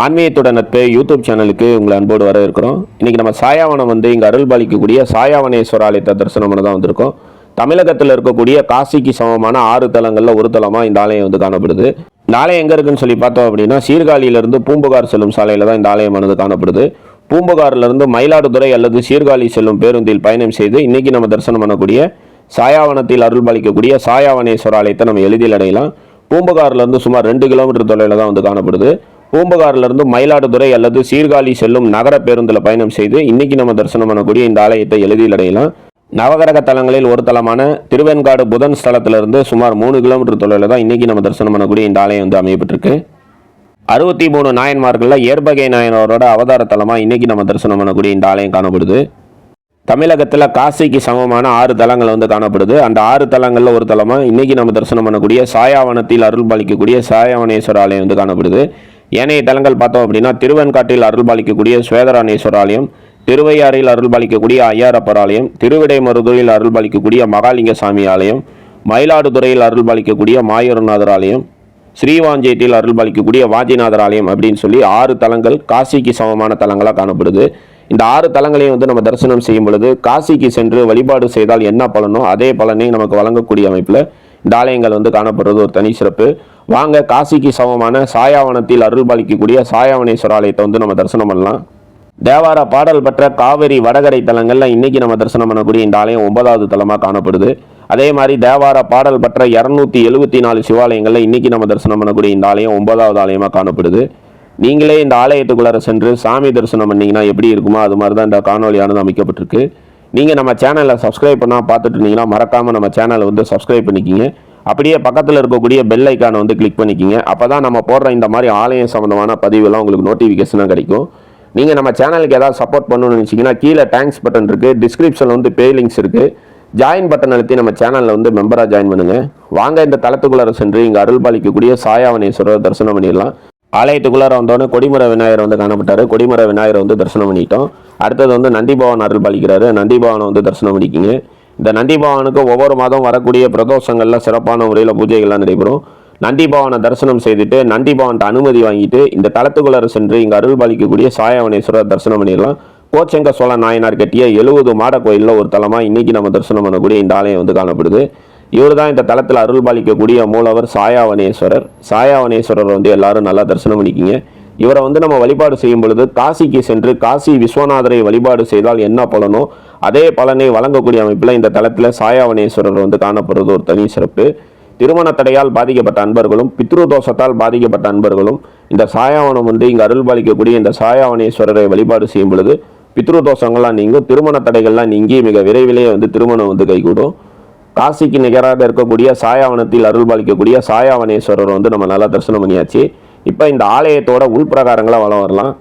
ஆன்மீகத்துடன் நட்பு யூடியூப் சேனலுக்கு உங்களை அன்போடு வர இருக்கிறோம் இன்றைக்கி நம்ம சாயாவனம் வந்து இங்கே அருள் பாலிக்கக்கூடிய சாயாவனேஸ்வர ஆலயத்தை தரிசனம் பண்ண தான் வந்திருக்கோம். தமிழகத்தில் இருக்கக்கூடிய காசிக்கு சமமான ஆறு தலங்களில் ஒரு தலமாக இந்த ஆலயம் வந்து காணப்படுது. இந்த ஆலயம் எங்கே இருக்குன்னு சொல்லி பார்த்தோம் அப்படின்னா சீர்காழியிலிருந்து பூம்புகார் செல்லும் சாலையில் தான் இந்த ஆலயமானது காணப்படுது. பூம்புகாரிலிருந்து மயிலாடுதுறை அல்லது சீர்காழி செல்லும் பேருந்தில் பயணம் செய்து இன்றைக்கி நம்ம தரிசனம் பண்ணக்கூடிய சாயாவனத்தில் அருள் பாலிக்கக்கூடிய சாயாவனேஸ்வர ஆலயத்தை நம்ம எளிதில் அடையலாம். பூம்புகார்லேருந்து சுமார் ரெண்டு கிலோமீட்டர் தொலைவில் தான் வந்து காணப்படுது. பூம்புகார்லேருந்து மயிலாடுதுறை அல்லது சீர்காழி செல்லும் நகர பேருந்தில் பயணம் செய்து இன்னைக்கு நம்ம தரிசனம் பண்ணக்கூடிய இந்த ஆலயத்தை எளிதில் அடையலாம். நவகிரக தலங்களில் ஒரு தலமான திருவெண்காடு புதன் ஸ்தலத்திலிருந்து சுமார் மூணு கிலோமீட்டர் தொலைவில் தான் இன்னைக்கு நம்ம தரிசனம் பண்ணக்கூடிய இந்த ஆலயம் வந்து அமையப்பட்டிருக்கு. அறுபத்தி மூணு நாயன்மார்களில் ஏர்பகை நாயனரோட அவதார தலமாக இன்னைக்கு நம்ம தரிசனம் பண்ணக்கூடிய இந்த ஆலயம் காணப்படுது. தமிழகத்தில் காசிக்கு சமமான ஆறு தலங்கள் வந்து காணப்படுது. அந்த ஆறு தலங்களில் ஒரு தலமாக இன்னைக்கு நம்ம தரிசனம் பண்ணக்கூடிய சாயாவனத்தில் அருள் பாலிக்கக்கூடிய சாயாவனேஸ்வர ஆலயம் வந்து காணப்படுது. ஏனைய தலங்கள் பார்த்தோம் அப்படின்னா திருவெண்காட்டில் அருள் பாலிக்கக்கூடிய ஸ்வேதரானேஸ்வர ஆலயம் திருவையாறில் அருள் பாலிக்கக்கூடிய ஐயாரப்பர் ஆலயம் திருவிடைமருதூரில் அருள் பாலிக்கக்கூடிய மகாலிங்க சாமி ஆலயம் மயிலாடுதுறையில் அருள் பாலிக்கக்கூடிய மாயூரநாதர் ஆலயம் ஸ்ரீவாஞ்சேட்டில் அருள் பாலிக்கக்கூடிய ஆலயம் அப்படின்னு சொல்லி ஆறு தலங்கள் காசிக்கு சமமான தலங்களாக காணப்படுது. இந்த ஆறு தலங்களையும் வந்து நம்ம தரிசனம் செய்யும் பொழுது காசிக்கு சென்று வழிபாடு செய்தால் என்ன பலனோ அதே பலனை நமக்கு வழங்கக்கூடிய அமைப்பில் இந்த ஆலயங்கள் வந்து காணப்படுறது ஒரு தனி சிறப்பு. வாங்க காசிக்கு சமமான சாயாவனத்தில் அருள் பாலிக்கக்கூடிய சாயாவனேஸ்வர ஆலயத்தை வந்து நம்ம தரிசனம் பண்ணலாம். தேவார பாடல் பெற்ற காவிரி வடகரை தலங்களில் இன்னைக்கு நம்ம தரிசனம் பண்ணக்கூடிய இந்த ஆலயம் ஒன்பதாவது தலமாக காணப்படுது. அதே மாதிரி தேவார பாடல் பெற்ற இரநூத்தி எழுபத்தி நாலு சிவாலயங்களில் இன்னைக்கு நம்ம தரிசனம் பண்ணக்கூடிய இந்த ஆலயம் ஒன்பதாவது ஆலயமாக காணப்படுது. நீங்களே இந்த ஆலயத்துக்குள்ளார சென்று சாமி தரிசனம் பண்ணீங்கன்னா எப்படி இருக்குமோ அது மாதிரி தான் இந்த காணொலியானது அமைக்கப்பட்டிருக்கு. நீங்கள் நம்ம சேனலை சப்ஸ்கிரைப் பண்ணால் பார்த்துட்டு இருந்தீங்கன்னா மறக்காமல் நம்ம சேனலை வந்து சப்ஸ்கிரைப் பண்ணிக்கிங்க. அப்படியே பக்கத்தில் இருக்கக்கூடிய பெல் ஐக்கானை வந்து கிளிக் பண்ணிக்கிங்க. அப்போ தான் நம்ம போடுற இந்த மாதிரி ஆலயம் சம்மந்தமான பதிவுலாம் உங்களுக்கு நோட்டிஃபிகேஷனாக கிடைக்கும். நீங்கள் நம்ம சேனலுக்கு ஏதாவது சப்போர்ட் பண்ணணும்னு நினச்சிங்கன்னா கீழே தேங்க்ஸ் பட்டன் இருக்குது டிஸ்கிரிப்ஷனில் வந்து பே லிங்க்ஸ் இருக்குது ஜாயின் பட்டன் அழுத்தி நம்ம சேனலில் வந்து மெம்பராக ஜாயின் பண்ணுங்கள் வாங்க இந்த தளத்துக்குள்ளார சென்று இங்கே அருள் பாலிக்கக்கூடிய சாயாவனேஸ்வரர் தரிசனம் பண்ணிடலாம். ஆலயத்துக்குள்ளார வந்தோடனே கொடிமர விநாயகர் வந்து காணப்பட்டார். கொடிமர விநாயகர் வந்து தரிசனம் பண்ணிட்டோம். அடுத்தது வந்து நந்திபவன் அருள் பாலிக்கிறாரு நந்திபவனை வந்து தரிசனம் பண்ணிக்கிங்க. இந்த நந்திபவனுக்கு ஒவ்வொரு மாதம் வரக்கூடிய பிரதோஷங்களில் சிறப்பான முறையில் பூஜைகள்லாம் நடைபெறும். நந்திபவனை தரிசனம் செய்துட்டு நந்திபவன்ட்ட அனுமதி வாங்கிட்டு இந்த தளத்துக்குள்ளார சென்று இங்கே அருள் பாலிக்கக்கூடிய சாயாவனேஸ்வரர் தரிசனம் பண்ணிடலாம். கோச்செங்க சோழ நாயனார் கட்டிய எழுபது மாட கோயிலில் ஒரு தலமாக இன்றைக்கி நம்ம தரிசனம் பண்ணக்கூடிய இந்த ஆலயம் வந்து காணப்படுது. இவர் தான் இந்த தளத்தில் அருள் பாலிக்கக்கூடிய மூலவர் சாயாவனேஸ்வரர். சாயாவனேஸ்வரர் வந்து எல்லாரும் நல்லா தரிசனம் பண்ணிக்கிங்க. இவரை வந்து நம்ம வழிபாடு செய்யும் பொழுது காசிக்கு சென்று காசி விஸ்வநாதரை வழிபாடு செய்தால் என்ன பலனோ அதே பலனை வழங்கக்கூடிய அமைப்பில் இந்த தளத்தில் சாயாவனேஸ்வரர் வந்து காணப்படுறது ஒரு தனி சிறப்பு. திருமண தடையால் பாதிக்கப்பட்ட அன்பர்களும் பித்ரு தோஷத்தால் பாதிக்கப்பட்ட அன்பர்களும் இந்த சாயாவனம் வந்து இங்கு அருள் பாலிக்கக்கூடிய இந்த சாயாவனேஸ்வரரை வழிபாடு செய்யும் பொழுது பித்ரு தோஷங்கள்லாம் நீங்கும் திருமண தடைகள்லாம் நீங்கி மிக விரைவிலேயே வந்து திருமணம் வந்து கைகூடும். காசிக்கு நிகராக இருக்கக்கூடிய சாயாவனத்தில் அருள் பாலிக்கக்கூடிய சாயாவனேஸ்வரர் வந்து நம்ம நல்லா தரிசனம் பண்ணியாச்சு. இப்போ இந்த ஆலயத்தோட உள்பிரகாரங்களை வளம் வரலாம்.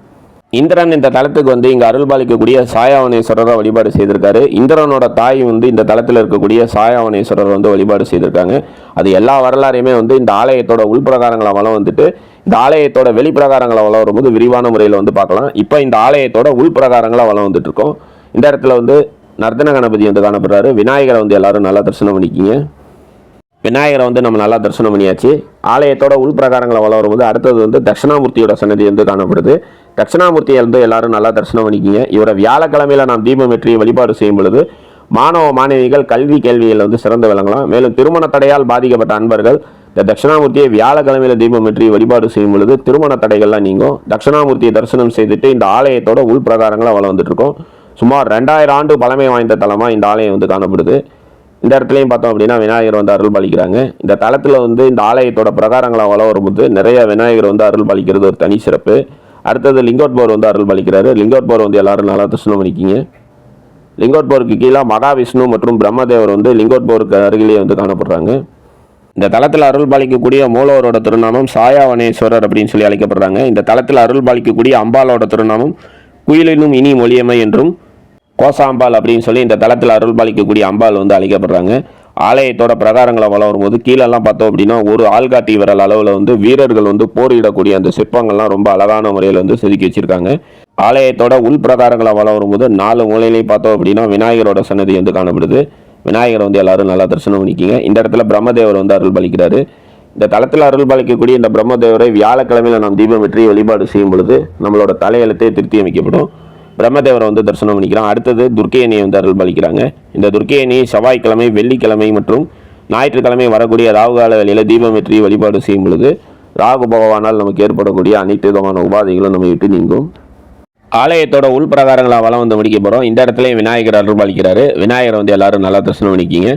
இந்திரன் இந்த தளத்துக்கு வந்து இங்கே அருள் பாலிக்கக்கூடிய சாயாவனேஸ்வரரை வழிபாடு செய்திருக்காரு. இந்திரனோட தாய் வந்து இந்த தளத்தில் இருக்கக்கூடிய சாயாவனேஸ்வரர் வந்து வழிபாடு செய்திருக்காங்க. அது எல்லா வரலாறையுமே வந்து இந்த ஆலயத்தோட உள்பிரகாரங்களை வளம் வந்துட்டு இந்த ஆலயத்தோட வெளிப்பிரகாரங்களை வளம் வரும்போது விரிவான முறையில் வந்து பார்க்கலாம். இப்போ இந்த ஆலயத்தோட உள்பிரகாரங்களை வளம் வந்துட்டு இருக்கோம். இந்த இடத்துல வந்து நர்த்தன கணபதி வந்து காணப்படுறாரு. விநாயகரை வந்து எல்லாரும் நல்லா தரிசனம் பண்ணிக்கிங்க. விநாயகரை வந்து நம்ம நல்லா தரிசனம் பண்ணியாச்சு. ஆலயத்தோட உள்பிரகாரங்களை வளரும் போது அடுத்தது வந்து தட்சிணாமூர்த்தியோட சன்னதி வந்து காணப்படுது. தட்சிணாமூர்த்தியை வந்து எல்லாரும் நல்லா தரிசனம் பண்ணிக்கிங்க. இவரை வியாழக்கிழமையில் நாம் தீபம் வெற்றி வழிபாடு செய்யும் பொழுது மாணவ மாணவிகள் கல்வி கேள்வியில் வந்து சிறந்து விளங்கலாம். மேலும் திருமண தடையால் பாதிக்கப்பட்ட அன்பர்கள் இந்த தட்சிணாமூர்த்தியை வியாழக்கிழமையில தீபம் வெற்றி வழிபாடு செய்யும் பொழுது திருமண தடைகள்லாம் நீங்கும். தட்சிணாமூர்த்தியை தரிசனம் செய்துட்டு இந்த ஆலயத்தோட உள் பிரகாரங்களை வந்துட்டு இருக்கோம். சுமார் ரெண்டாயிரம் ஆண்டு பழமை வாய்ந்த தலமாக இந்த ஆலயம் வந்து காணப்படுது. இந்த இடத்துலையும் பார்த்தோம் அப்படின்னா விநாயகர் வந்து அருள் பாலிக்கிறாங்க இந்த தளத்தில் வந்து இந்த ஆலயத்தோட பிரகாரங்களை வள வரும்போது நிறைய விநாயகர் வந்து அருள் பாலிக்கிறது ஒரு தனி சிறப்பு. அடுத்தது லிங்கோட்போர் வந்து அருள் பாலிக்கிறாரு லிங்கோட்போர் வந்து எல்லாரும் நல்லா தரிசனம் பண்ணிக்கிங்க. லிங்கோட்போருக்கு கீழே மகாவிஷ்ணு மற்றும் பிரம்மதேவர் வந்து லிங்கோட்போருக்கு அருகிலேயே வந்து காணப்படுறாங்க. இந்த தளத்தில் அருள் பாலிக்கக்கூடிய மூலவரோட திருநாமம் சாயாவனேஸ்வரர் அப்படின்னு சொல்லி அழைக்கப்படுறாங்க. இந்த தளத்தில் அருள் பாலிக்கக்கூடிய அம்பாலோட திருநாமம் குயிலினும் இனி மொழியமை என்றும் கோசாம்பாள் அப்படின்னு சொல்லி இந்த தளத்தில் அருள் பாலிக்கக்கூடிய அம்பாள் வந்து அழைக்கப்படுறாங்க. ஆலயத்தோட பிரகாரங்களை வளரும் போது கீழெல்லாம் பார்த்தோம் அப்படின்னா ஒரு ஆள்காட்டி விரல் அளவில் வந்து வீரர்கள் வந்து போரிடக்கூடிய அந்த சிற்பங்கள்லாம் ரொம்ப அழகான முறையில் வந்து செதுக்கி வச்சிருக்காங்க. ஆலயத்தோட உள் பிரகாரங்களை வளரும் போது நாலு மூலையிலையும் பார்த்தோம் அப்படின்னா விநாயகரோட சன்னதி வந்து காணப்படுது. விநாயகர் வந்து எல்லாரும் நல்லா தரிசனம் பண்ணிக்கிங்க. இந்த இடத்துல பிரம்மதேவர் வந்து அருள் பலிக்கிறாரு இந்த தளத்தில் அருள் பாலிக்கக்கூடிய இந்த பிரம்மதேவரை வியாழக்கிழமையில் நாம் தீபம் வெற்றி வழிபாடு செய்யும் பொழுது நம்மளோட தலையெழுத்தே திருத்தி அமைக்கப்படும். பிரம்மதேவரை வந்து தரிசனம் பண்ணிக்கிறோம். அடுத்தது துர்க்கையணியை வந்து அருள் பலிக்கிறாங்க. இந்த துர்க்கையணி செவ்வாய்க்கிழமை வெள்ளிக்கிழமை மற்றும் ஞாயிற்றுக்கிழமை வரக்கூடிய ராகுகால வேலையில் தீபம் வெற்றி வழிபாடு செய்யும் பொழுது ராகு பகவானால் நமக்கு ஏற்படக்கூடிய அனைத்து விதமான உபாதைகளும் நம்ம விட்டு நீங்கும். ஆலயத்தோட உள் பிரகாரங்களை வளம் வந்து முடிக்க போகிறோம் இந்த இடத்துலையும் விநாயகர் அருள் பாலிக்கிறாரு. விநாயகரை வந்து எல்லாரும் நல்லா தரிசனம் பண்ணிக்கிங்க.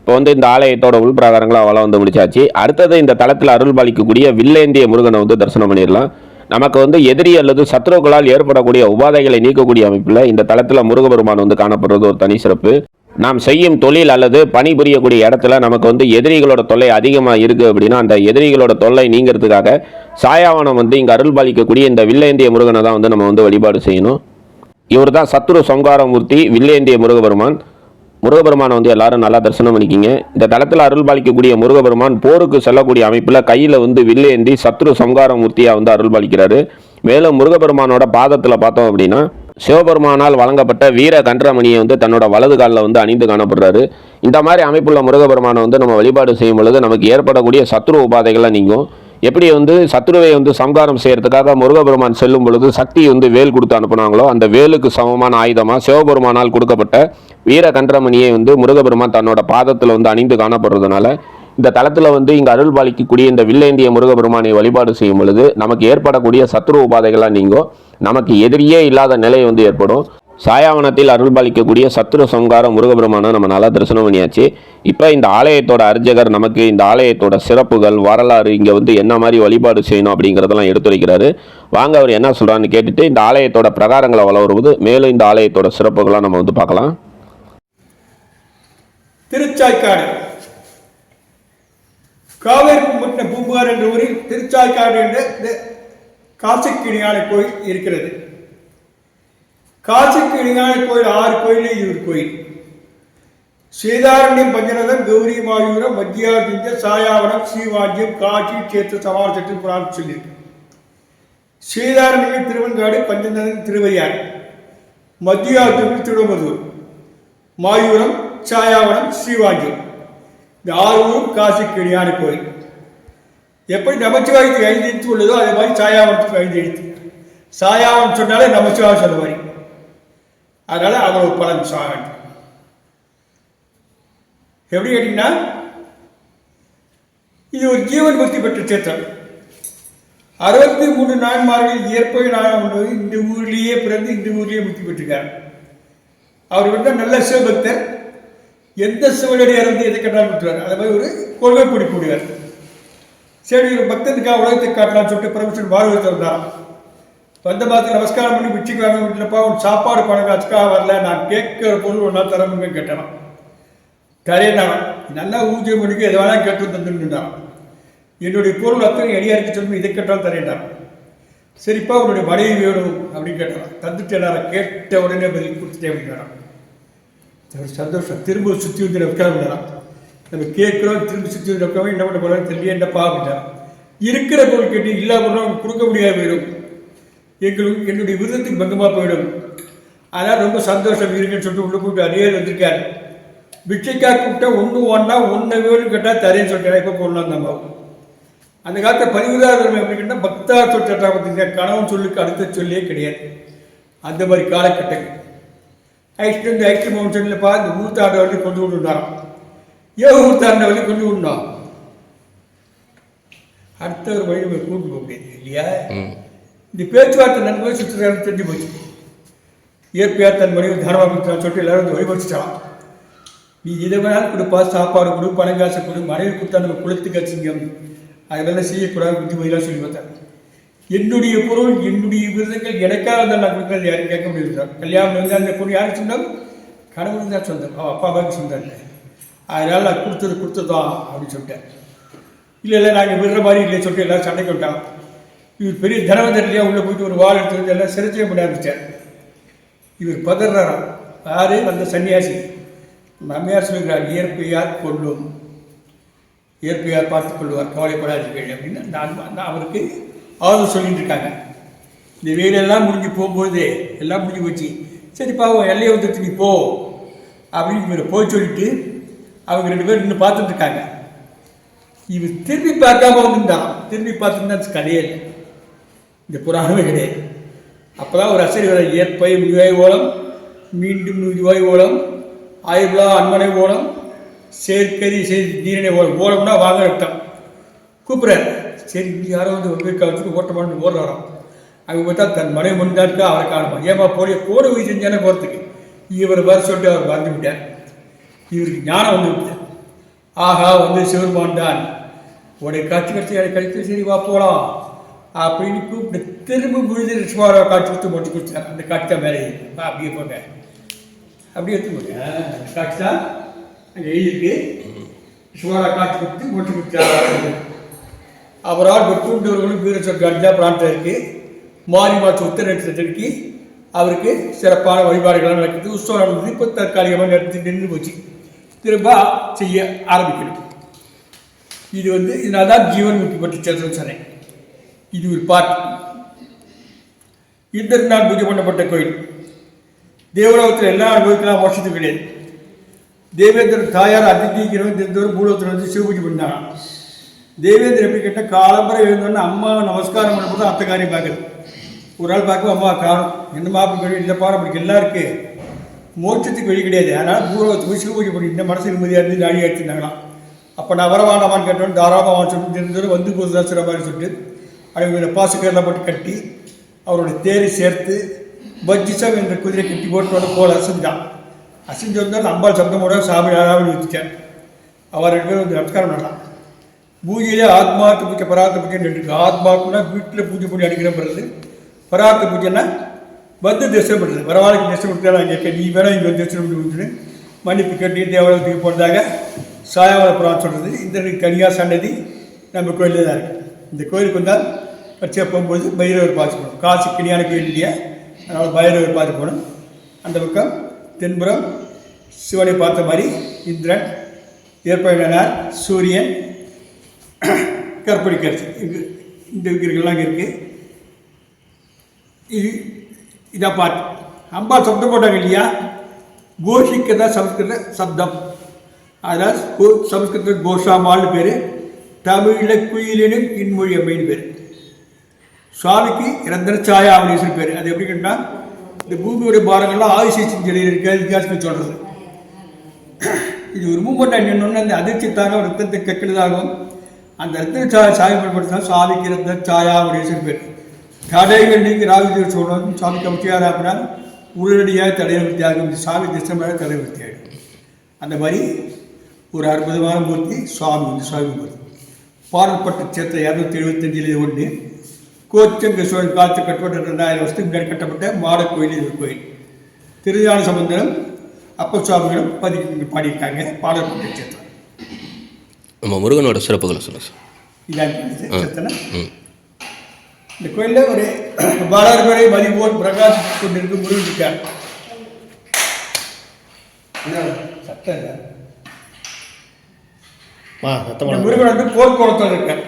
இப்போ வந்து இந்த ஆலயத்தோட உள் பிரகாரங்களை வளம் வந்து முடிச்சாச்சு. அடுத்தது இந்த தளத்தில் அருள் பாலிக்கக்கூடிய வில்லேந்திய முருகனை வந்து தரிசனம் பண்ணிடலாம். நமக்கு வந்து எதிரி அல்லது சத்ருக்களால் ஏற்படக்கூடிய உபாதைகளை நீக்கக்கூடிய அமைப்பில் இந்த தளத்தில் முருகபெருமான் வந்து காணப்படுறது ஒரு தனி சிறப்பு. நாம் செய்யும் தொழில் அல்லது பணிபுரியக்கூடிய இடத்துல நமக்கு வந்து எதிரிகளோட தொல்லை அதிகமாக இருக்குது அப்படின்னா அந்த எதிரிகளோட தொல்லை நீங்கிறதுக்காக சாயாவனம் வந்து இங்கே அருள் பாலிக்கக்கூடிய இந்த வில்லேந்திய முருகனை தான் வந்து நம்ம வந்து வழிபாடு செய்யணும். இவர் தான் சத்ரு சங்காரமூர்த்தி வில்லேந்திய முருகபெருமான். முருகபெருமானை வந்து எல்லாரும் நல்லா தரிசனம் பண்ணிக்கிங்க. இந்த தளத்தில் அருள் பாலிக்கக்கூடிய முருகபெருமான் போருக்கு செல்லக்கூடிய அமைப்பில் கையில் வந்து வில்லேந்தி சத்ரு சங்காரமூர்த்தியாக வந்து அருள் பாலிக்கிறாரு மேலும் முருகபெருமானோட பாதத்தில் பார்த்தோம் அப்படின்னா சிவபெருமானால் வழங்கப்பட்ட வீர கன்றமணியை வந்து தன்னோட வலது காலில் வந்து அணிந்து காணப்படுறாரு. இந்த மாதிரி அமைப்புள்ள முருகபெருமானை வந்து நம்ம வழிபாடு செய்யும் பொழுது நமக்கு ஏற்படக்கூடிய சத்ரு உபாதைகளை நீங்கும். எப்படி வந்து சத்ருவை வந்து சம்காரம் செய்யறதுக்காக முருகபெருமான் செல்லும் பொழுது சக்தி வந்து வேல் கொடுத்து அனுப்புனாங்களோ அந்த வேலுக்கு சமமான ஆயுதமாக சிவபெருமானால் கொடுக்கப்பட்ட வீர கன்றமணியை வந்து முருகபெருமான் தன்னோட பாதத்தில் வந்து அணிந்து காணப்படுறதுனால இந்த தளத்தில் வந்து இங்கே அருள் பாலிக்கக்கூடிய இந்த வில்லேந்திய முருகபெருமானை வழிபாடு செய்யும் பொழுது நமக்கு ஏற்படக்கூடிய சத்ரு உபாதைகளாக நீங்கும். நமக்கு எதிரியே இல்லாத நிலை வந்து ஏற்படும். சாயாவனத்தில் அருள் பாலிக்கக்கூடிய சத்ரு சங்கார முருகபெருமானை நம்ம நல்லா தரிசனம் பண்ணியாச்சு. இப்போ இந்த ஆலயத்தோட அர்ச்சகர் நமக்கு இந்த ஆலயத்தோட சிறப்புகள் வரலாறு இங்கே வந்து என்ன மாதிரி வழிபாடு செய்யணும் அப்படிங்கிறதெல்லாம் எடுத்துரைக்கிறாரு. வாங்க அவர் என்ன சொல்கிறான்னு கேட்டுட்டு இந்த ஆலயத்தோட பிரகாரங்களை வளருவது மேலும் இந்த ஆலயத்தோட சிறப்புகளாக நம்ம வந்து பார்க்கலாம். திருச்சாய்க்காடு. காவேரி பூம்புகார் என்ற ஊரில் திருச்சாய்க்காடு என்ற காசிக்கிணியான கோயில் இருக்கிறது. காசிக்கு இணையான கோயில் ஆறு கோயிலே இவர் கோயில். ஸ்ரீதாரண்யம் பஞ்சநதம் கௌரி மாயூரம் மத்தியார்ஜுஞ்ச சாயாவரம் ஸ்ரீவாஜ்யம் காட்சி சேத்து சவார் சற்று புராணம் சொல்லியிருக்கு ஸ்ரீதாரண்யம் திருவன்காடு பஞ்சநதம் திருவையார் மத்தியார்ஜுன் திருவமதூர் மாயூரம் சாயாவனம் ஸ்ரீவாஜ்யம் இந்த ஆறு ஊரும் காசிக்கு இணையான கோயில். எப்படி நமச்சிவாயத்துக்கு ஐந்து எழுத்து உள்ளதோ அதே மாதிரி சாயாவனத்துக்கு ஐந்து எழுத்து சாயாவரம் சொன்னாலே நமச்சிவாயம் சொல்ல மாதிரி அதனால அவ்வளவு பலன் சாகன் எப்படி கேட்டீங்கன்னா இது ஒரு ஜீவன் பக்தி பெற்ற சேத்திரம் அறுபத்தி மூணு நான்மார்கள் இயற்கை நாயம் உள்ளது இந்த ஊர்லேயே பிறந்து இந்த ஊர்லேயே முக்தி பெற்றிருக்கார். அவர் வந்து நல்ல சிவபக்தர். எந்த சிவனடியார் இறந்து எதை கட்டாலும் விட்டுவார் அதை மாதிரி ஒரு கொள்கை பிடிக்கூடியவர் சரி ஒரு பக்தனுக்காக உலகத்தை காட்டலாம்னு சொல்லிட்டு பரமேஸ்வரன் வாழ்வு தந்தார் வந்த பார்த்து நமஸ்காரம் பண்ணி பிச்சுக்கு வாங்க வீட்டிலப்பா உன் சாப்பாடு பணம் அதுக்காக வரல நான் கேட்கிற பொருள் ஒன்றா தரமுங்க கேட்டேன் தரேன் நல்லா ஊதிய மணிக்கு எது வேணாலும் கேட்டு தந்துருந்தான் என்னுடைய பொருள் அத்தனை எடியாருக்கு சொல்லி இதை கேட்டாலும் தரேன்டான் சரிப்பா உன்னுடைய மனைவி வேணும் அப்படின்னு கேட்டான் தந்துட்டேன் கேட்ட உடனே பதில் கொடுத்துட்டே அப்படின்றான். ஒரு சந்தோஷம். திரும்ப சுற்றி வந்து உட்காந்துறான் நம்ம கேட்குறோம் திரும்ப சுற்றி வந்து உட்காந்து என்ன பண்ண போகிறோம் தெரியல என்னப்பா அப்படின்னா இருக்கிற பொருள் கேட்டு இல்லாமல் கொடுக்க முடியாது போயிடும். எங்களுக்கு என்னுடைய விருதத்துக்கு பங்கமாக போயிடும். அதனால் ரொம்ப சந்தோஷம் இருக்குன்னு சொல்லிட்டு உள்ள கூப்பிட்டு அதே வந்திருக்கார். பிச்சைக்காக கூப்பிட்டா ஒன்று ஒன்றா ஒன்றை வேறு கேட்டால் தரேன்னு சொல்லிட்டேன். இப்போ போடலாம் நம்ம அந்த காலத்தில் பதிவுதாரம் எப்படி கேட்டால் பக்தா சொல்லிட்டா பார்த்தீங்கன்னா கணவன் சொல்லுக்கு அடுத்த சொல்லியே கிடையாது. அந்த மாதிரி காலகட்டங்கள். ஐஸ்கிரீம் இந்த ஐஸ்ட்டு மவுண்டன்லப்பா இந்த ஊத்தாண்ட வழி கொண்டு விட்டுருந்தாராம். ஏன் ஊத்தாண்ட வழி கொண்டு விடணும் அடுத்த ஒரு வழி கூட்டு போக முடியாது இல்லையா? இந்த பேச்சுவார்த்தை நன்மை சுற்றுலான்னு தெரிஞ்சு போச்சு இயற்கையாக தன் மனைவி தர்மபுத்திரம் சொல்லிட்டு எல்லாரும் வந்து வழிபடிச்சிட்டான் நீ இதை வேணாலும் கொடுப்பா சாப்பாடு கொடு பணம் காசு கொடு மனைவி கொடுத்தா நம்ம குளத்துக்கு அசிங்கம். அதெல்லாம் செய்யக்கூடாது புத்திமதிலாம் சொல்லி பார்த்தாங்க என்னுடைய பொருள் என்னுடைய விருதுகள் எனக்காக இருந்தால் நான் கொடுக்கறது யாரும் கேட்க முடியாது கல்யாணம் வந்து அந்த பொருள் யாருக்கு சொந்தம்? கடவுள் தான் சொந்தம். அவள் அப்பா அப்பாவுக்கு சொந்தம் இல்லை. அதனால் நான் கொடுத்தது கொடுத்ததா அப்படின்னு சொல்லிட்டேன். இல்லை இல்லை நாங்கள் விடுற மாதிரி இல்லை சொல்லிட்டு எல்லாரும் சண்டைக்கு விட்டான் இவர் பெரிய தனவந்தர் உள்ளே போயிட்டு ஒரு வால் எடுத்து வந்து எல்லாம் சிறைச்சே பண்ண இவர் பதறாராம். யாரு? அந்த சன்னியாசி. நம்மையார் சொல்கிறார் இயற்கையார் கொள்ளும் இயற்கையார் பார்த்துக் கொள்வார்? கவலைப்படாதீர்கள் அப்படின்னு நான் நான் அவருக்கு ஆதரவு சொல்லிட்டு இருக்காங்க. இந்த வேலையெல்லாம் முடிஞ்சு போகும்போது எல்லாம் முடிஞ்சு போச்சு. சரி பாவம் எல்லையை வந்துட்டு நீ போ அப்படின்னு இவரை போய் சொல்லிட்டு அவங்க ரெண்டு பேரும் இன்னும் பார்த்துட்டு இருக்காங்க. இவர் திரும்பி பார்க்காம வந்திருந்தான். திரும்பி பார்த்துருந்தா கதையே இல்லை. இந்த புராணமே கிடையாது. அப்பதான் ஒரு அசரி ஏற்பை இயற்பை ஓலம் மீண்டும் முடிவாய் ஓலம் ஆயுபலா அன்பனை ஓலம் சேர்க்கதி செய்தி நீரினை ஓலம். ஓலம்னா வாங்க விட்டான் கூப்பிட்றாரு. சரி இங்கே யாரோ வந்து ஒரு பேர் கலத்துக்கு ஓட்டமான்னு ஓடுறாராம். அங்கே பார்த்தா தன் மனைவி முன்னாடி அவரை காணுமா. ஏமா போய் கோடு வயசு செஞ்சானே போகிறதுக்கு இவர் வர சொல்லிட்டு அவர் மறந்து விட்டார். இவருக்கு ஞானம் வந்து விட்டார் ஆஹா வந்து சிவருமான் உடைய காட்சி கட்சி அதை கழித்து? சரி வா போகலாம் அப்படின்னு கூப்பிட்டு திரும்ப முழுது ரிஷ்வாரா காட்சி கொடுத்து மொட்டு கொடுத்தார் அந்த காட்சி தான் மேலே. இருக்கு. வா அப்படியே போங்க. அப்படியே எடுத்து போங்க. காட்சி தான் அங்கே எழுதியிருக்கு ரிஷ்வாரா காட்சி கொடுத்து மொட்டு கொடுத்தார் அவரால் வெற்றுண்டவர்களும் வீர சொர்க்க அஞ்சா பிராந்தம் இருக்கு. மாறி மாற்று உத்தர நட்சத்திரத்திற்கு அவருக்கு சிறப்பான வழிபாடுகள் நடக்குது. உற்சவம் நடந்தது. இப்போ தற்காலிகமாக நடத்தி நின்று போச்சு. திரும்ப செய்ய ஆரம்பிக்கணும் இது வந்து இதனால தான் ஜீவன் பற்றி சொல்றேன். சொன்னேன் இது ஒரு பார்ட் இந்த நாள் பூஜை பண்ணப்பட்ட கோயில். தேவலோகத்தில் எல்லா அனுபவிக்கலாம் வருஷத்துக்கு கிடையாது தேவேந்திரன் தாயார் அதித்திக்கிறவன் தெரிந்தவரும் பூலோகத்தில் வந்து சிவபூஜை பண்ணாராம் தேவேந்திரன் எப்படி கேட்டால் காலம்பரை எழுந்தோன்னு அம்மா நமஸ்காரம் பண்ணும்போது அத்தை காரியம் பார்க்குறது ஒரு ஆள் பார்க்கும் அம்மா காணும். என்னம்மா அப்படி இந்த இல்லை பாரு அப்படி எல்லாம் இருக்கு. மோட்சத்துக்கு வழி கிடையாது. அதனால் பூலோகத்துக்கு போய் சிவபூஜை பண்ணி இந்த மனசு நிம்மதியாக இருந்து நாடி எடுத்துருந்தாங்களாம் அப்போ நான் வரவாண்டாமான்னு கேட்டோன்னு தாராளமாக சொல்லி தெரிஞ்சவர் வந்து போதுதாசுர மாதிரி சொல்லிட்டு அவங்க பாசுக்கெல்லாம் போட்டு கட்டி அவருடைய தேரை சேர்த்து பஜ்ஜிசம் என்ற குதிரை கட்டி போட்டு வந்து போல அசைஞ்சான். அசைஞ்சு வந்தால் அம்பாள் சப்தமோட சாமி ஆராவணி வச்சுட்டேன். அவர் ரெண்டு பேரும் வந்து நமஸ்காரம் பண்ணலாம். பூஜையிலே ஆத்மார்த்த பூஜை பராத்த பூஜைன்னு இருக்கு ஆத்மாக்குனா வீட்டில் பூஜை பண்ணி அடிக்கிற பிறகு பராத்த பூஜைன்னா வந்து தரிசனம் பண்ணுறது. வரவாளுக்கு தரிசனம் கொடுத்தா அங்கே இருக்க நீ வேணா இங்கே வந்து தரிசனம் பண்ணி கொடுத்துட்டு மன்னிப்பு கட்டி தேவாலயத்துக்கு போனதாக சாயாவள புறான்னு சொல்கிறது இந்த கனியா சன்னதி நம்ம கோயிலில் தான் இருக்குது இந்த கோயிலுக்கு வந்தால் கட்சியாக போகும்போது பைரவர் பார்த்து போகணும். காசு கிணியான கோயில் இல்லையா? அதனால் பைரவர் பார்த்து போகணும். அந்த பக்கம் தென்புறம் சிவனை பார்த்த மாதிரி இந்திரன் ஏற்பாடு சூரியன் கற்பனை கருத்து இந்த விக்கிரங்கள்லாம் அங்கே இருக்குது இது இதான் பாட்டு. அம்பா சப்தம் போட்டாங்க இல்லையா? கோஷிக்கதா சம்ஸ்கிருத சப்தம். அதாவது கோ- சம்ஸ்கிருத கோஷாமால்னு பேர். தமிழக்குயிலினும் இன்மொழி அம்மைன்னு பேர். சுவாமிக்கு ரந்தனச்சாயா அப்படின்னு சொல்லி பேர். அது எப்படி கேட்டால் இந்த பூமியோட பாரங்கள்லாம் ஆயுஷி செஞ்சலில் இருக்க வித்தியாசம் சொல்கிறது இது ஒரு மூமெண்ட் என்னொன்று அந்த அதிர்ச்சி தாங்க ரத்தத்தை கெட்டுறதாகும் அந்த ரத்தன சாய சாயம் பயன்படுத்தினா சுவாமிக்கு ரத்த சாயா அப்படின்னு சொல்லி பேர். தடைகள் நீங்க ராகுதேவர் சொல்லணும் சுவாமிக்கு அமைச்சியார் அப்படின்னா உடனடியாக தடையை வித்தியாகும் சாமி திசமாக தடை வித்தியாகும் அந்த மாதிரி ஒரு அற்புதமான மூர்த்தி சுவாமி வந்து சுவாமி மூர்த்தி. பாடல்பட்ட சேத்திர இரநூத்தி எழுபத்தஞ்சில் ஒன்று. கோச்சங்க சோழன் காலத்து கட்டப்பட்ட ரெண்டாயிரம் வருஷத்துக்கு முன்னாடி கட்டப்பட்ட மாட கோயில் இது கோயில். திருஞான சம்பந்தரும் அப்ப சுவாமிகளும் பதிவு பாடியிருக்காங்க பாடல்பட்ட சேத்திரம் நம்ம முருகனோட சிறப்புகளை சார். இதான் ம். இந்த கோயிலில் ஒரு வளர்பறை மதிபோல் பிரகாசித்துக் கொண்டிருக்கும் முருகன் இருக்கார். சத்தம் இல்லை. முருகன் வந்து போர்க்கோளத்தில் இருக்கார்.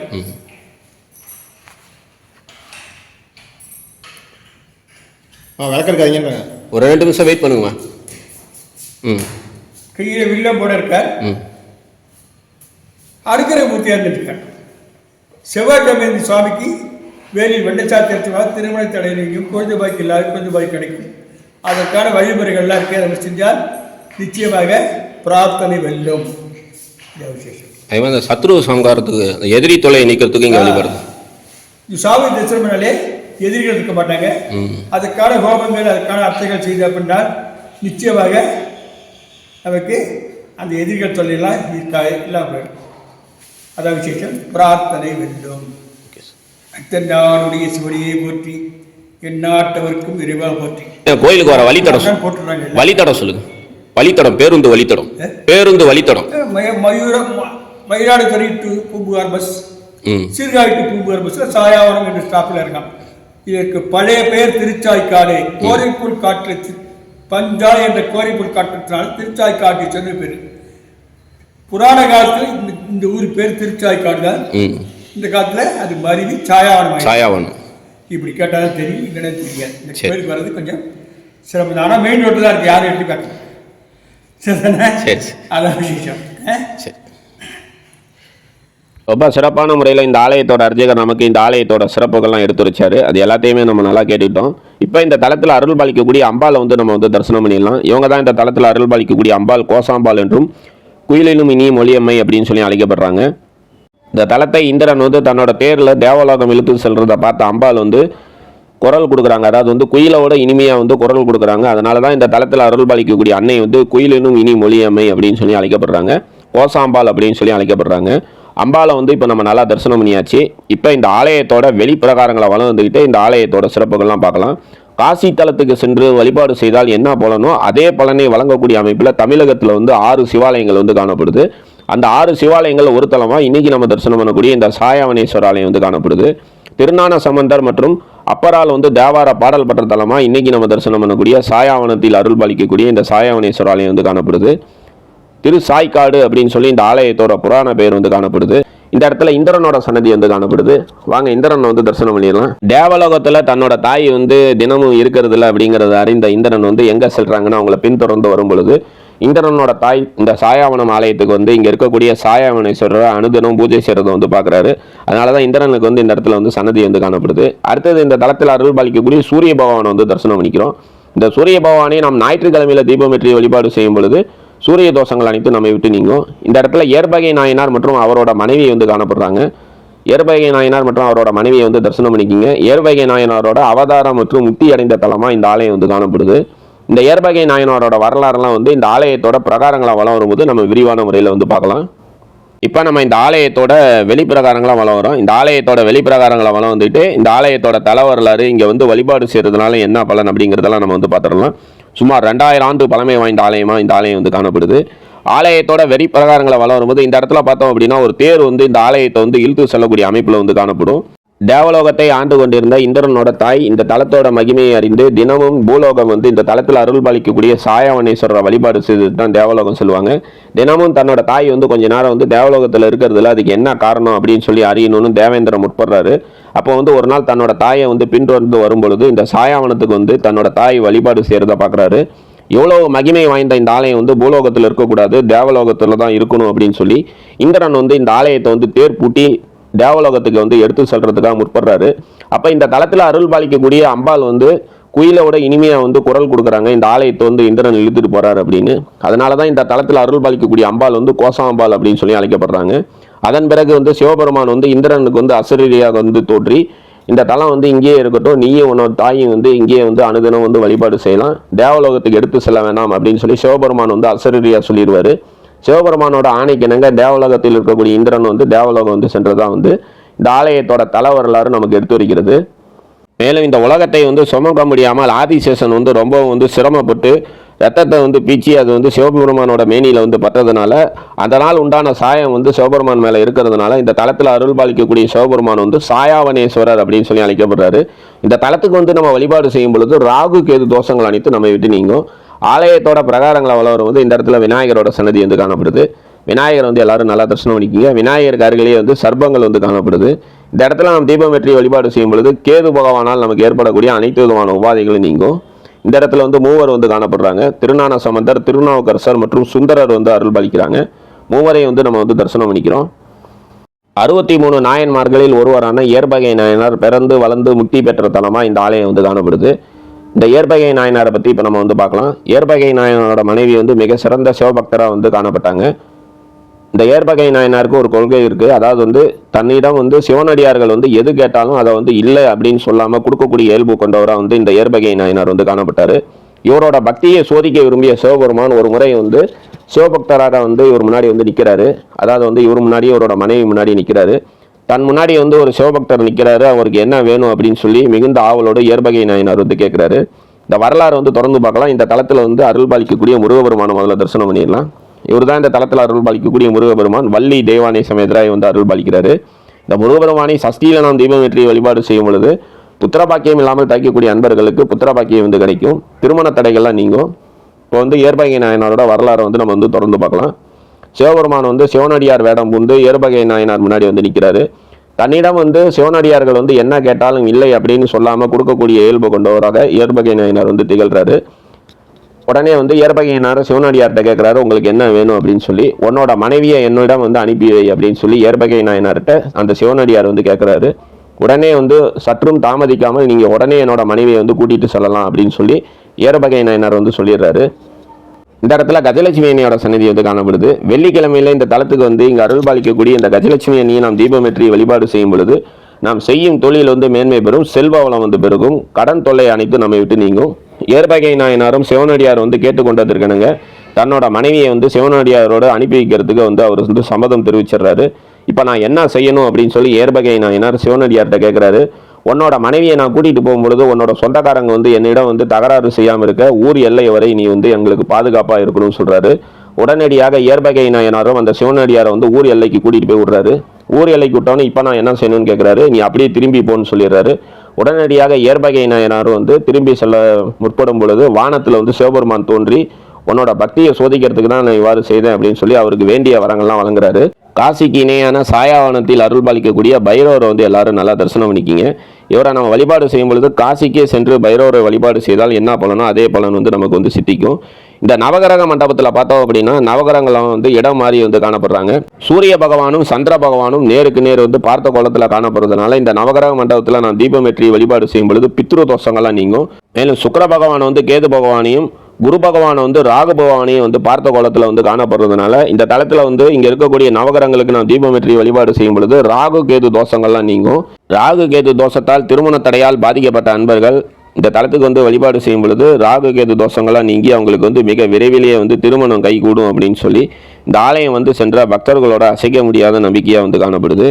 ஆ விளக்கெடுக்காதீங்கன்றாங்க. ஒரு ரெண்டு நிமிஷம் வெயிட் பண்ணுங்கம்மா. ம். கையில் வில்லம் போட இருக்கார். ம். அடுக்கிற மூர்த்தியாக இருந்திருக்கார் செவ்வாய்க்கிழமை சுவாமிக்கு வேலில் வெள்ளச்சாத்தி எடுத்துவா திருமண தடை நீங்கும் குழந்தை பாய்க்கு இல்லாத குழந்தை பாய் கிடைக்கும். அதற்கான வழிமுறைகள்லாம் இருக்கு அதை செஞ்சால் நிச்சயமாக பிரார்த்தனை வெல்லும். விசேஷம். அதே மாதிரி அந்த சத்ரு சம்காரத்துக்கு எதிரி தொலையை நீக்கிறதுக்கு இங்கே வழிபடுது. சாமி தரிசனம்னாலே எதிரிகள் இருக்க மாட்டாங்க. அதுக்கான ஹோமங்கள் அதுக்கான அர்த்தங்கள் செய்து அப்படின்னால் நிச்சயமாக நமக்கு அந்த எதிரிகள் தொல்லையெல்லாம் இருக்கா இல்லாமல் அதான் விசேஷம். பிரார்த்தனை வேண்டும். அத்தன்னாடுடைய சிவனையை போற்றி எந்நாட்டவர்க்கும் இறைவா போற்றி. கோயிலுக்கு வர வழித்தடம் போட்டுறாங்க. வழித்தடம் சொல்லுங்க. வழித்தடம் பேருந்து வழித்தடம்? பேருந்து வழித்தடம். மய- Mayuram Mayiladuthurai to Poompuhar bus Sirkazhi to Poompuhar பஸ்ஸில் சாயாவரம் என்ற ஸ்டாப்பில் இருக்கான் இதற்கு பழைய பெயர் திருச்சாய்க்காடு. கோரைப்புல் காற்று பஞ்சா என்ற கோரைப்புல் காற்றத்தினால் திருச்சாய்க்காட்டு சொன்ன பேர் புராண காலத்தில் இந்த இந்த ஊர் பேர் திருச்சாய்க்காடு தான். இந்த காலத்தில் அது மருவி ஆயிடுச்சு. சாயாவனம் இப்படி கேட்டாலும் தெரியும் இல்லைன்னா தெரியாது இந்த. கோயிலுக்கு வர்றது கொஞ்சம் சிரமம் தான். ஆனால் மெயின் ரோட்டில் தான் இருக்குது யாரும் எடுத்து காட்டல சரிதானே சரி. அதான் விசேஷம்? சரி. ரொம்ப சிறப்பான முறையில் இந்த ஆலயத்தோட அர்ச்சகர் நமக்கு இந்த ஆலயத்தோட சிறப்புகள்லாம் எடுத்து வச்சாரு. அது எல்லாத்தையுமே நம்ம நல்லா கேட்டுக்கிட்டோம். இப்போ இந்த தளத்தில் அருள் பாலிக்கக்கூடிய அம்பாலை வந்து நம்ம வந்து தரிசனம் பண்ணிடலாம். இவங்க தான் இந்த தளத்தில் அருள் பாலிக்கக்கூடிய அம்பாள் கோசாம்பாள் என்றும் குயிலினும் இனி மொழியம்மை அப்படின்னு சொல்லி அழைக்கப்படுறாங்க. இந்த தளத்தை இந்திரன் வந்து தன்னோட தேரில் தேவலோகம் இழுத்து செல்றதை பார்த்த அம்பாள் வந்து குரல் கொடுக்குறாங்க. அதாவது வந்து குயிலோட இனிமையாக வந்து குரல் கொடுக்குறாங்க. அதனால தான் இந்த தளத்தில் அருள் பாலிக்கக்கூடிய அன்னை வந்து குயிலினும் இனி மொழியம்மை அப்படின்னு சொல்லி அழைக்கப்படுறாங்க. கோசாம்பால் அப்படின்னு சொல்லி அழைக்கப்படுறாங்க. அம்பாலை வந்து இப்போ நம்ம நல்லா தரிசனம் பண்ணியாச்சு. இப்போ இந்த ஆலயத்தோட வெளிப்பிரகாரங்களை வளர்ந்துக்கிட்டு இந்த ஆலயத்தோட சிறப்புகள்லாம் பார்க்கலாம். காசி தலத்துக்கு சென்று வழிபாடு செய்தால் என்ன பலனோ அதே பலனை வழங்கக்கூடிய அமைப்பில் தமிழகத்தில் வந்து ஆறு சிவாலயங்கள் வந்து காணப்படுது. அந்த ஆறு சிவாலயங்கள் ஒரு தலமாக இன்னைக்கு நம்ம தரிசனம் பண்ணக்கூடிய இந்த சாயாவனேஸ்வர ஆலயம் வந்து காணப்படுது. திருஞான சம்பந்தர் மற்றும் அப்பரால் வந்து தேவார பாடல் பெற்ற தலமாக இன்னைக்கு நம்ம தரிசனம் பண்ணக்கூடிய சாயாவனத்தில் அருள் பாலிக்கக்கூடிய இந்த சாயாவனேஸ்வர ஆலயம் வந்து காணப்படுது. திரு சாய்க்காடு அப்படின்னு சொல்லி இந்த ஆலயத்தோட புராண பெயர் வந்து காணப்படுது. இந்த இடத்துல இந்திரனோட சன்னதி வந்து காணப்படுது. வாங்க இந்திரன் வந்து தரிசனம் பண்ணிடலாம். தேவலோகத்துல தன்னோட தாய் வந்து தினமும் இருக்கிறது இல்லை அப்படிங்கறத அறிந்த இந்திரன் வந்து எங்க செல்றாங்கன்னா அவங்கள பின்தொடர்ந்து வரும் பொழுது இந்திரனோட தாய் இந்த சாயாவனம் ஆலயத்துக்கு வந்து இங்க இருக்கக்கூடிய சாயாவனேஸ்வரரை அனுதினம் பூஜை செய்யறதை வந்து பாக்குறாரு. அதனாலதான் இந்திரனுக்கு வந்து இந்த இடத்துல வந்து சன்னதி வந்து காணப்படுது. அடுத்தது இந்த தளத்தில் அருள் பாலிக்கக்கூடிய சூரிய பகவானை வந்து தரிசனம் பண்ணிக்கிறோம். இந்த சூரிய பகவானை நாம் ஞாயிற்றுக்கிழமையில தீபமேற்றி வழிபாடு செய்யும் பொழுது சூரிய தோஷங்கள் அனைத்தும் நம்மை விட்டு நீங்கும். இந்த இடத்துல ஏர்பகை நாயனார் மற்றும் அவரோட மனைவி வந்து காணப்படுறாங்க. ஏர்பகை நாயனார் மற்றும் அவரோட மனைவியை வந்து தரிசனம் பண்ணிக்கிங்க. ஏர்பகை நாயனாரோட அவதாரம் மற்றும் முக்தி அடைந்த தலமாக இந்த ஆலயம் வந்து காணப்படுது. இந்த ஏர்பகை நாயனாரோட வரலாறுலாம் வந்து இந்த ஆலயத்தோட பிரகாரங்களை வளம் வரும்போது நம்ம விரிவான முறையில் வந்து பார்க்கலாம். இப்போ நம்ம இந்த ஆலயத்தோட வெளிப்பிரகாரங்களாக வளம் வரும். இந்த ஆலயத்தோட வெளிப்பிரகாரங்களை வளம் வந்துட்டு இந்த ஆலயத்தோட தலை வரலாறு இங்கே வந்து வழிபாடு செய்கிறதுனால என்ன பலன் அப்படிங்கிறதெல்லாம் நம்ம வந்து பார்த்துடலாம். சுமார் ரெண்டாயிரம் ஆண்டு பழமை வாய்ந்த ஆலயமாக இந்த ஆலயம் வந்து காணப்படுது. ஆலயத்தோட வெறி பிரகாரங்களை வளரும்போது இந்த இடத்துல பார்த்தோம் அப்படின்னா ஒரு தேர் வந்து இந்த ஆலயத்தை வந்து இழுத்து செல்லக்கூடிய அமைப்பில் வந்து காணப்படும். தேவலோகத்தை ஆண்டு கொண்டிருந்த இந்திரனோட தாய் இந்த தலத்தோட மகிமையை அறிந்து தினமும் பூலோகம் வந்து இந்த தலத்தில் அருள் பாலிக்கக்கூடிய சாயாவனேஸ்வரரை வழிபாடு செய்து தான் தேவலோகம் சொல்லுவாங்க. தினமும் தன்னோட தாய் வந்து கொஞ்ச நேரம் வந்து தேவலோகத்தில் இருக்கிறதுல அதுக்கு என்ன காரணம் அப்படின்னு சொல்லி அறியணும்னு தேவேந்திரன் முற்படுறாரு. அப்போ வந்து ஒரு நாள் தன்னோட தாயை வந்து பின்தொடர்ந்து வரும்பொழுது இந்த சாயாவனத்துக்கு வந்து தன்னோட தாய் வழிபாடு செய்கிறத பார்க்குறாரு எவ்வளோ மகிமை வாய்ந்த இந்த ஆலயம் வந்து பூலோகத்தில் இருக்கக்கூடாது தேவலோகத்தில் தான் இருக்கணும் அப்படின்னு சொல்லி இந்திரன் வந்து இந்த ஆலயத்தை வந்து தேர் பூட்டி தேவலோகத்துக்கு வந்து எடுத்து செல்றதுக்காக முற்படுறாரு. அப்போ இந்த தளத்தில் அருள் பாலிக்கக்கூடிய அம்பாள் வந்து குயிலோட இனிமையாக வந்து குரல் கொடுக்குறாங்க. இந்த ஆலயத்தை வந்து இந்திரன் இழுத்துட்டு போறாரு அப்படின்னு. அதனால தான் இந்த தளத்தில் அருள் பாலிக்கக்கூடிய அம்பாள் வந்து கோசாம்பாள் அப்படின்னு சொல்லி அழைக்கப்படுறாங்க. அதன் பிறகு வந்து சிவபெருமான் வந்து இந்திரனுக்கு வந்து அசரீரியாக வந்து தோற்றி இந்த தலம் வந்து இங்கேயே இருக்கட்டும் நீயும் உன்னோட தாயும் வந்து இங்கேயே வந்து அனுதினம் வந்து வழிபாடு செய்யலாம். தேவலோகத்துக்கு எடுத்து செல்ல வேண்டாம் அப்படின்னு சொல்லி சிவபெருமான் வந்து அசரீரியா சொல்லிடுவாரு. சிவபெருமானோட ஆணைக்கு இணங்க தேவலோகத்தில் இருக்கக்கூடிய இந்திரன் வந்து தேவலோகம் வந்து சென்றதான் வந்து இந்த ஆலயத்தோட தல வரலாறு நமக்கு எடுத்து வைக்கிறது மேலும் இந்த உலகத்தை வந்து சுமக்க முடியாமல் ஆதிசேஷன் வந்து ரொம்பவும் வந்து சிரமப்பட்டு ரத்தத்தை வந்து பீச்சி அது வந்து சிவபெருமானோட மேனியில் வந்து பட்டதுனால அதனால் உண்டான சாயம் வந்து சிவபெருமான் மேலே இருக்கிறதுனால இந்த தளத்தில் அருள் பாலிக்கக்கூடிய சிவபெருமான் வந்து சாயாவனேஸ்வரர் அப்படின்னு சொல்லி அழைக்கப்படுறாரு. இந்த தளத்துக்கு வந்து நம்ம வழிபாடு செய்யும் பொழுது ராகு கேது தோஷங்கள் அனைத்து நம்ம விட்டு நீங்கும். ஆலயத்தோட பிரகாரங்களை வளரும் வந்து இந்த இடத்துல விநாயகரோட சன்னதி வந்து காணப்படுது. விநாயகர் வந்து எல்லாரும் நல்லா தரிசனம் பண்ணிக்கிங்க விநாயகருக்கு அருகிலேயே வந்து சர்ப்பங்கள் வந்து காணப்படுது. இந்த இடத்துல நம்ம தீபம் வெற்றி வழிபாடு செய்யும் பொழுது கேது பகவானால் நமக்கு ஏற்படக்கூடிய அனைத்து விதமான உபாதைகளும் நீங்கும். இந்த இடத்துல வந்து மூவர் வந்து காணப்படுறாங்க. திருநான சம்பந்தர் திருநாவுக்கரசர் மற்றும் சுந்தரர் வந்து அருள் பாலிக்கிறாங்க. மூவரையும் வந்து நம்ம வந்து தரிசனம் பண்ணிக்கிறோம் அறுபத்தி மூணு நாயன்மார்களில் ஒருவரான ஏர்பகை நாயனார் பிறந்து வளர்ந்து முக்தி பெற்ற தலமாக இந்த ஆலயம் வந்து காணப்படுது. இந்த ஏர்பகை நாயனாரை பற்றி இப்போ நம்ம வந்து பார்க்கலாம். ஏர்பகை நாயனோட மனைவி வந்து மிக சிறந்த சிவபக்தராக வந்து காணப்பட்டாங்க. இந்த ஏர்பகை நாயனாருக்கு ஒரு கொள்கை இருக்குது அதாவது வந்து தன்னிடம் வந்து சிவனடியார்கள் வந்து எது கேட்டாலும் அதை வந்து இல்லை அப்படின்னு சொல்லாமல் கொடுக்கக்கூடிய இயல்பு கொண்டவராக வந்து இந்த ஏர்பகை நாயனார் வந்து காணப்பட்டார். இவரோட பக்தியை சோதிக்க விரும்பிய சிவபெருமான் ஒரு முறை வந்து சிவபக்தராக வந்து இவர் முன்னாடி வந்து நிற்கிறாரு அதாவது வந்து இவர் முன்னாடி இவரோட மனைவி முன்னாடி நிற்கிறாரு தன் முன்னாடி வந்து ஒரு சிவபக்தர் நிற்கிறாரு அவருக்கு என்ன வேணும் அப்படின்னு சொல்லி மிகுந்த ஆவலோடு ஏர்பகை நாயனார் வந்து கேட்குறாரு. இந்த வரலாறு வந்து தொடர்ந்து பார்க்கலாம். இந்த தளத்தில் வந்து அருள் பாலிக்கக்கூடிய முருகபெருமான முதல்ல தரிசனம் பண்ணிடலாம். இவர் தான் இந்த தளத்தில் அருள் பாலிக்கக்கூடிய முருகபெருமான் வள்ளி தேவானை சமேதராய் வந்து அருள் பாலிக்கிறாரு. இந்த முருகபெருமானை சஷ்டியில நாம் தீபம் வெற்றி வழிபாடு செய்யும் பொழுது புத்திரபாக்கியம் இல்லாமல் தைக்கக்கூடிய அன்பர்களுக்கு புத்திரபாக்கியம் வந்து கிடைக்கும். திருமண தடைகள்லாம் நீங்கும். இப்போ வந்து ஏர்பகை நாயனாரோட வரலாறை வந்து நம்ம வந்து தொடர்ந்து பார்க்கலாம். சிவபெருமான் வந்து சிவனடியார் வேடம் பூண்டு ஏர்பகை நாயனார் முன்னாடி வந்து நிற்கிறாரு தன்னிடம் வந்து சிவனடியார்கள் வந்து என்ன கேட்டாலும் இல்லை அப்படின்னு சொல்லாமல் கொடுக்கக்கூடிய இயல்பு கொண்டவராக ஏர்பகை நாயனார் வந்து திகழ்கிறாரு உடனே வந்து ஏற்பகையினார் சிவனடியார்கிட்ட கேட்குறாரு உங்களுக்கு என்ன வேணும்? அப்படின்னு சொல்லி உன்னோட மனைவியை என்னிடம் வந்து அனுப்பி வை அப்படின்னு சொல்லி ஏற்பகை நாயனார்கிட்ட அந்த சிவனடியார் வந்து கேட்குறாரு. உடனே வந்து சற்றும் தாமதிக்காமல் நீங்கள் உடனே என்னோட மனைவியை வந்து கூட்டிகிட்டு செல்லலாம் அப்படின்னு சொல்லி ஏர்பகை நாயனார் வந்து சொல்லிடுறாரு. இந்த இடத்துல கஜலட்சுமி அணியோட சன்னதி வந்து காணப்படுது. வெள்ளிக்கிழமையில இந்த தளத்துக்கு வந்து இங்கே அருள் பாலிக்கக்கூடிய இந்த கஜலட்சுமி அணியை நாம் தீபமேற்றி வழிபாடு செய்யும் பொழுது நாம் செய்யும் தொழில் வந்து மேன்மை பெறும் செல்வ வளம் வந்து பெருகும் கடன் தொல்லை அனைத்து நம்மை விட்டு நீங்கும். ஏற்பகை நாயனாரும் சிவனடியார் வந்து கேட்டுக்கொண்டதற்கனுங்க தன்னோட மனைவியை வந்து சிவனடியாரோட அனுப்பி வைக்கிறதுக்கு வந்து அவர் வந்து சம்மதம் தெரிவிச்சிடுறாரு. இப்போ நான் என்ன செய்யணும் அப்படின்னு சொல்லி ஏர்பகை நாயனார் சிவனடியார்கிட்ட கேட்குறாரு உன்னோட மனைவியை நான் கூட்டிகிட்டு போகும்பொழுது உன்னோட சொந்தக்காரங்க வந்து என்னிடம் வந்து தகராறு செய்யாமல் இருக்க ஊர் எல்லை வரை நீ வந்து எங்களுக்கு பாதுகாப்பாக இருக்கணும்னு சொல்கிறாரு உடனடியாக இயற்பகை நாயனாரும் அந்த சிவனடியாரை வந்து ஊர் எல்லைக்கு கூட்டிகிட்டு போய் விடுறாரு. ஊர் எல்லைக்கு விட்டவொன்னே இப்போ நான் என்ன செய்யணும்னு கேட்குறாரு நீ அப்படியே திரும்பி போன்னு சொல்லிடுறாரு. உடனடியாக இயற்பகை நாயனாரும் வந்து திரும்பி செல்ல முற்படும் பொழுது வானத்தில் வந்து சிவபெருமான் தோன்றி உன்னோட பக்தியை சோதிக்கிறதுக்கு தான் நான் இவ்வாறு செய்தேன் அப்படின்னு சொல்லி அவருக்கு வேண்டிய வரங்கள்லாம் வழங்குறாரு. காசிக்கு இணையான சாயாவனத்தில் அருள் பாலிக்கக்கூடிய பைரவரை வந்து எல்லாரும் நல்லா தரிசனம் பண்ணிக்கிங்க. இவரை நம்ம வழிபாடு செய்யும் பொழுது காசிக்கே சென்று பைரவரை வழிபாடு செய்தால் என்ன பலனோ அதே பலன் வந்து நமக்கு வந்து சித்திக்கும். இந்த நவகிரக மண்டபத்தில் பார்த்தோம் அப்படின்னா நவகிரகங்களாம் வந்து இடம் மாறி வந்து காணப்படுறாங்க. சூரிய பகவானும் சந்திர பகவானும் நேருக்கு நேர் வந்து பார்த்த கோலத்தில் காணப்படுறதுனால இந்த நவகிரக மண்டபத்தில் நான் தீபமேற்றி வழிபாடு செய்யும் பொழுது பித்ரு தோஷங்கள்லாம் நீங்கும். மேலும் சுக்கிர பகவான் வந்து கேது பகவானையும் குரு பகவானை வந்து ராகு பகவானையும் வந்து பார்த்த கோலத்தில் வந்து காணப்படுறதுனால இந்த தளத்தில் வந்து இங்கே இருக்கக்கூடிய நவகிரகங்களுக்கு நான் தீபமேற்றி வழிபாடு செய்யும் பொழுது ராகு கேது தோஷங்கள்லாம் நீங்கும். ராகு கேது தோஷத்தால் திருமண தடையால் பாதிக்கப்பட்ட அன்பர்கள் இந்த தளத்துக்கு வந்து வழிபாடு செய்யும் பொழுது ராகு கேது தோஷங்கள்லாம் நீங்கி அவங்களுக்கு வந்து மிக விரைவிலேயே வந்து திருமணம் கைகூடும் அப்படின்னு சொல்லி இந்த ஆலயம் வந்து சென்ற பக்தர்களோட அசைக்க முடியாத நம்பிக்கையாக வந்து காணப்படுது.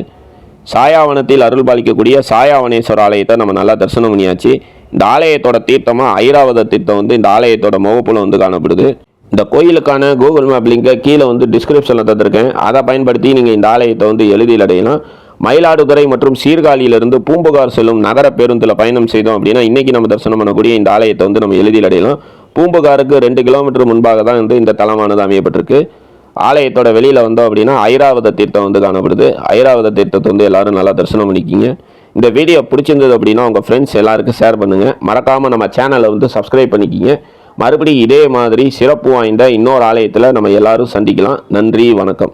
சாயாவனத்தில் அருள் பாலிக்கக்கூடிய சாயாவனேஸ்வர ஆலயத்தை நம்ம நல்லா தரிசனம் பண்ணியாச்சு. இந்த ஆலயத்தோட தீர்த்தமாக ஐராவத தீர்த்தம் வந்து இந்த ஆலயத்தோட முகப்புல வந்து காணப்படுது. இந்த கோயிலுக்கான கூகுள் மேப் லிங்கை கீழே வந்து டிஸ்கிரிப்ஷனில் தந்திருக்கேன். அதை பயன்படுத்தி நீங்கள் இந்த ஆலயத்தை வந்து எளிதில் அடையலாம். மயிலாடுதுறை மற்றும் சீர்காழியிலிருந்து பூம்புகார் செல்லும் நகர பேருந்தில் பயணம் செய்தோம் அப்படின்னா இன்றைக்கி நம்ம தரிசனம் பண்ணக்கூடிய இந்த ஆலயத்தை வந்து நம்ம எளிதில் அடையலாம். பூம்புகாருக்கு ரெண்டு கிலோமீட்டர் முன்பாக தான் வந்து இந்த தலமானது அமையப்பட்டிருக்கு. ஆலயத்தோட வெளியில் வந்தோம் அப்படின்னா ஐராவத தீர்த்தம் வந்து காணப்படுது. ஐராவத தீர்த்தத்தை வந்து எல்லாரும் நல்லா தரிசனம் பண்ணிக்கிங்க. இந்த வீடியோ பிடிச்சிருந்தது அப்படின்னா உங்கள் ஃப்ரெண்ட்ஸ் எல்லாருக்கும் ஷேர் பண்ணுங்கள் மறக்காமல் நம்ம சேனலை வந்து சப்ஸ்கிரைப் பண்ணிக்கிங்க. மறுபடியும் இதே மாதிரி சிறப்பு வாய்ந்த இன்னொரு ஆலயத்தில் நம்ம எல்லோரும் சந்திக்கலாம். நன்றி வணக்கம்.